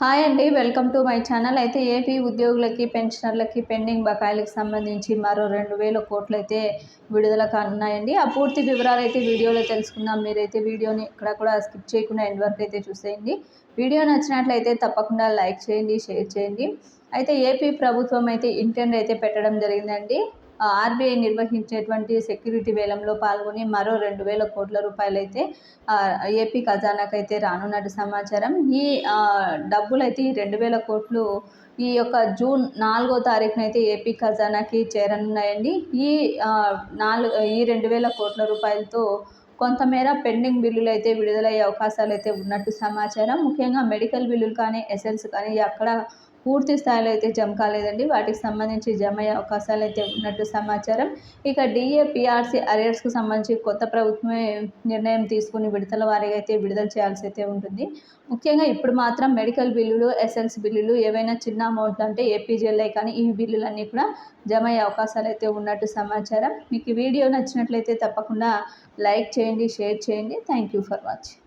Hi అండి welcome to my channel. అయితే AP ఉద్యోగులకి పెన్షనర్లకి పెండింగ్ బకాయిలకు సంబంధించి మరో రెండు వేల కోట్లు అయితే విడుదల కానున్నాయండి. ఆ పూర్తి వివరాలు అయితే వీడియోలో తెలుసుకుందాం. మీరైతే వీడియోని ఇక్కడ కూడా స్కిప్ చేయకుండా ఎండ్ వరకు అయితే చూసేయండి. వీడియో నచ్చినట్లయితే తప్పకుండా లైక్ చేయండి షేర్ చేయండి. అయితే ఏపీ ప్రభుత్వం అయితే ఇంటెండ్ అయితే పెట్టడం జరిగిందండి. ఆర్బీఐ నిర్వహించేటువంటి సెక్యూరిటీ వేలంలో పాల్గొని మరో రెండు వేల కోట్ల రూపాయలైతే ఏపీ ఖజానాకు అయితే రానున్నట్టు సమాచారం. ఈ డబ్బులు అయితే ఈ రెండు వేల కోట్లు ఈ యొక్క జూన్ నాలుగో తారీఖున అయితే ఏపీ ఖజానాకి చేరనున్నాయండి. ఈ నాలుగు ఈ రెండు వేల కోట్ల రూపాయలతో కొంతమేర పెండింగ్ బిల్లులు అయితే విడుదలయ్యే అవకాశాలు అయితే ఉన్నట్టు సమాచారం. ముఖ్యంగా మెడికల్ బిల్లులు కానీ ఎస్ఎల్స్ కానీ అక్కడ పూర్తి స్థాయిలో అయితే జమ కాలేదండి. వాటికి సంబంధించి జమ అయ్యే అవకాశాలు అయితే ఉన్నట్టు సమాచారం. ఇక డిఏ పిఆర్సీ అరియర్స్కు సంబంధించి కొత్త ప్రభుత్వమే నిర్ణయం తీసుకుని విడతల వారీగా అయితే విడుదల చేయాల్సి అయితే ఉంటుంది. ముఖ్యంగా ఇప్పుడు మాత్రం మెడికల్ బిల్లులు ఎస్ఎల్సి బిల్లులు ఏవైనా చిన్న అమౌంట్లు అంటే ఏపీజీఎల్ఐ కానీ ఈ బిల్లులన్నీ కూడా జమ అయ్యే అవకాశాలు అయితే ఉన్నట్టు సమాచారం. మీకు వీడియో నచ్చినట్లయితే తప్పకుండా లైక్ చేయండి షేర్ చేయండి. Thank you for watching.